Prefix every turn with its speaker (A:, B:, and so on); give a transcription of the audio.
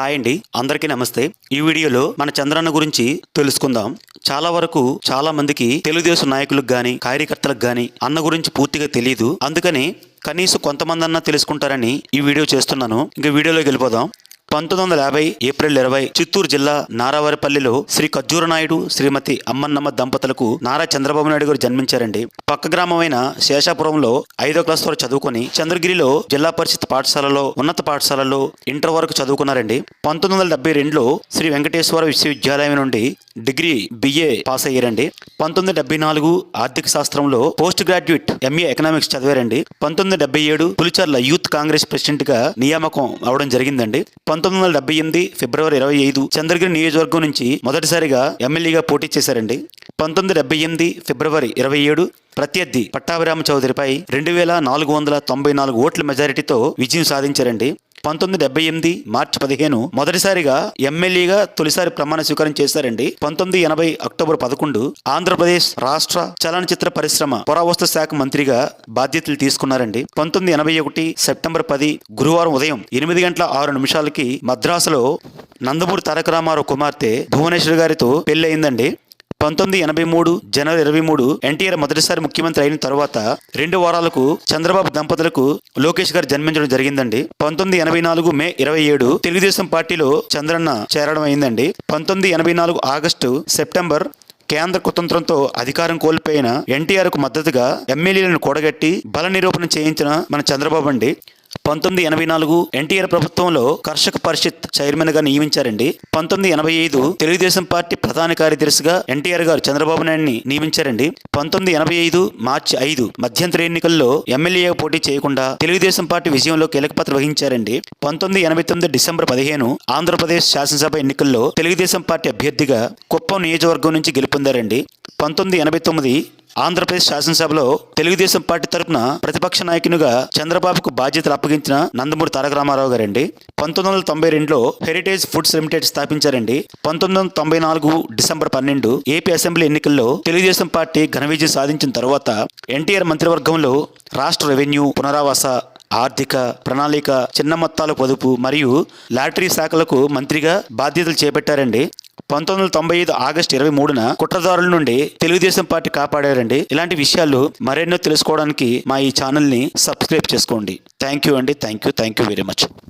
A: Hi అండి. అందరికీ నమస్తే. ఈ వీడియోలో మన చంద్రన్న గురించి తెలుసుకుందాం. చాలా వరకు చాలా మందికి తెలుగుదేశం నాయకులకు గాని కార్యకర్తలకు గాని అన్న గురించి పూర్తిగా తెలియదు అందుకని కనీసం కొంతమంది అన్నా తెలుసుకుంటారని ఈ వీడియో చేస్తున్నాను. ఇంకా వీడియోలోకి వెళ్ళిపోదాం. పంతొమ్మిది వందల యాభై ఏప్రిల్ ఇరవై చిత్తూరు జిల్లా నారావారిపల్లిలో శ్రీ ఖర్జూర నాయుడు శ్రీమతి అమ్మన్నమ్మ దంపతులకు నారా చంద్రబాబు నాయుడు గారు జన్మించారండి. పక్క గ్రామమైన శేషాపురంలో ఐదో క్లాస్ వరకు చదువుకొని చంద్రగిరిలో జిల్లా పరిషత్ పాఠశాలలో ఉన్నత పాఠశాలలో ఇంటర్ వరకు చదువుకున్నారండి. పంతొమ్మిది వందల డెబ్బై రెండులో శ్రీ వెంకటేశ్వర విశ్వవిద్యాలయం నుండి డిగ్రీ బిఏ పాస్ అయ్యారండి. పంతొమ్మిది డెబ్బై నాలుగు ఆర్థిక శాస్త్రంలో పోస్ట్ గ్రాడ్యుయేట్ ఎంఏ ఎకనామిక్స్ చదివారండి. పంతొమ్మిది డెబ్బై ఏడు పులిచర్ల యూత్ కాంగ్రెస్ ప్రెసిడెంట్గా నియామకం అవడం జరిగిందండి. పంతొమ్మిది వందల డెబ్బై ఎనిమిది ఫిబ్రవరి ఇరవై ఐదు చంద్రగిరి నియోజకవర్గం నుంచి మొదటిసారిగా ఎమ్మెల్యేగా పోటీ చేశారండి. పంతొమ్మిది డెబ్బై ఎనిమిది ఫిబ్రవరి ఇరవై ఏడు ప్రత్యర్థి పట్టాభిరామ చౌదరిపై రెండు వేల నాలుగు వందల తొంభై నాలుగు ఓట్ల మెజారిటీతో విజయం సాధించారండి. పంతొమ్మిది డెబ్బై ఎనిమిది మార్చి పదిహేను మొదటిసారిగా ఎమ్మెల్యేగా తొలిసారి ప్రమాణ స్వీకారం చేశారండి. పంతొమ్మిది ఎనభై అక్టోబర్ పదకొండు ఆంధ్రప్రదేశ్ రాష్ట్ర చలనచిత్ర పరిశ్రమ పురావస్తు శాఖ మంత్రిగా బాధ్యతలు తీసుకున్నారండి. పంతొమ్మిది ఎనభై ఒకటి సెప్టెంబర్ పది గురువారం ఉదయం ఎనిమిది గంటల ఆరు నిమిషాలకి మద్రాసులో నందమూరి తారక రామారావు కుమార్తె భువనేశ్వర్ గారితో పెళ్ళయిందండి. పంతొమ్మిది ఎనభై మూడు జనవరి ఇరవై మూడు ఎన్టీఆర్ మొదటిసారి ముఖ్యమంత్రి అయిన తర్వాత రెండు వారాలకు చంద్రబాబు దంపతులకు లోకేష్ గారు జన్మించడం జరిగిందండి. పంతొమ్మిది ఎనభై నాలుగు మే ఇరవై ఏడు తెలుగుదేశం పార్టీలో చంద్రన్న చేరడం అయిందండి. పంతొమ్మిది ఎనభై నాలుగు ఆగస్టు సెప్టెంబర్ కేంద్ర కుతంత్రంతో అధికారం కోల్పోయిన ఎన్టీఆర్కు మద్దతుగా ఎమ్మెల్యేలను కూడగట్టి బల నిరూపణ చేయించిన మన చంద్రబాబు అండి. పంతొమ్మిది ఎనభై నాలుగు ఎన్టీఆర్ ప్రభుత్వంలో కర్షక పరిషత్ చైర్మన్గా నియమించారండి. పంతొమ్మిది ఎనభై ఐదు తెలుగుదేశం పార్టీ ప్రధాన కార్యదర్శిగా ఎన్టీఆర్ గారు చంద్రబాబు నాయుడిని నియమించారండి. పంతొమ్మిది ఎనభై ఐదు మార్చి ఐదు మధ్యంతర ఎన్నికల్లో ఎమ్మెల్యేగా పోటీ చేయకుండా తెలుగుదేశం పార్టీ విజయంలో కీలక పాత్ర వహించారండి. పంతొమ్మిది ఎనభై తొమ్మిది డిసెంబర్ పదిహేను ఆంధ్రప్రదేశ్ శాసనసభ ఎన్నికల్లో తెలుగుదేశం పార్టీ అభ్యర్థిగా కుప్పం నియోజకవర్గం నుంచి గెలుపొందారండి. పంతొమ్మిది ఎనభై తొమ్మిది ఆంధ్రప్రదేశ్ శాసనసభలో తెలుగుదేశం పార్టీ తరపున ప్రతిపక్ష నాయకునిగా చంద్రబాబుకు బాధ్యతలు అప్పగించిన నందమూరి తారక రామారావు గారండి. పంతొమ్మిది వందల తొంభై రెండులో హెరిటేజ్ ఫుడ్స్ లిమిటెడ్ స్థాపించారండి. పంతొమ్మిది వందల తొంభై నాలుగు డిసెంబర్ పన్నెండు ఏపీ అసెంబ్లీ ఎన్నికల్లో తెలుగుదేశం పార్టీ ఘన విజయం సాధించిన తర్వాత ఎన్టీఆర్ మంత్రివర్గంలో రాష్ట్ర రెవెన్యూ పునరావాస ఆర్థిక ప్రణాళిక చిన్న మొత్తాల పొదుపు మరియు లాటరీ శాఖలకు మంత్రిగా బాధ్యతలు చేపట్టారండి. పంతొమ్మిది వందల తొంభై ఐదు ఆగస్టు ఇరవై మూడున కుట్రదారుల నుండి తెలుగుదేశం పార్టీ కాపాడారండి. ఇలాంటి విషయాలు మరెన్నో తెలుసుకోవడానికి మా ఈ ఛానల్ని సబ్స్క్రైబ్ చేసుకోండి. థ్యాంక్ యూ అండి. Thank you thank you very much.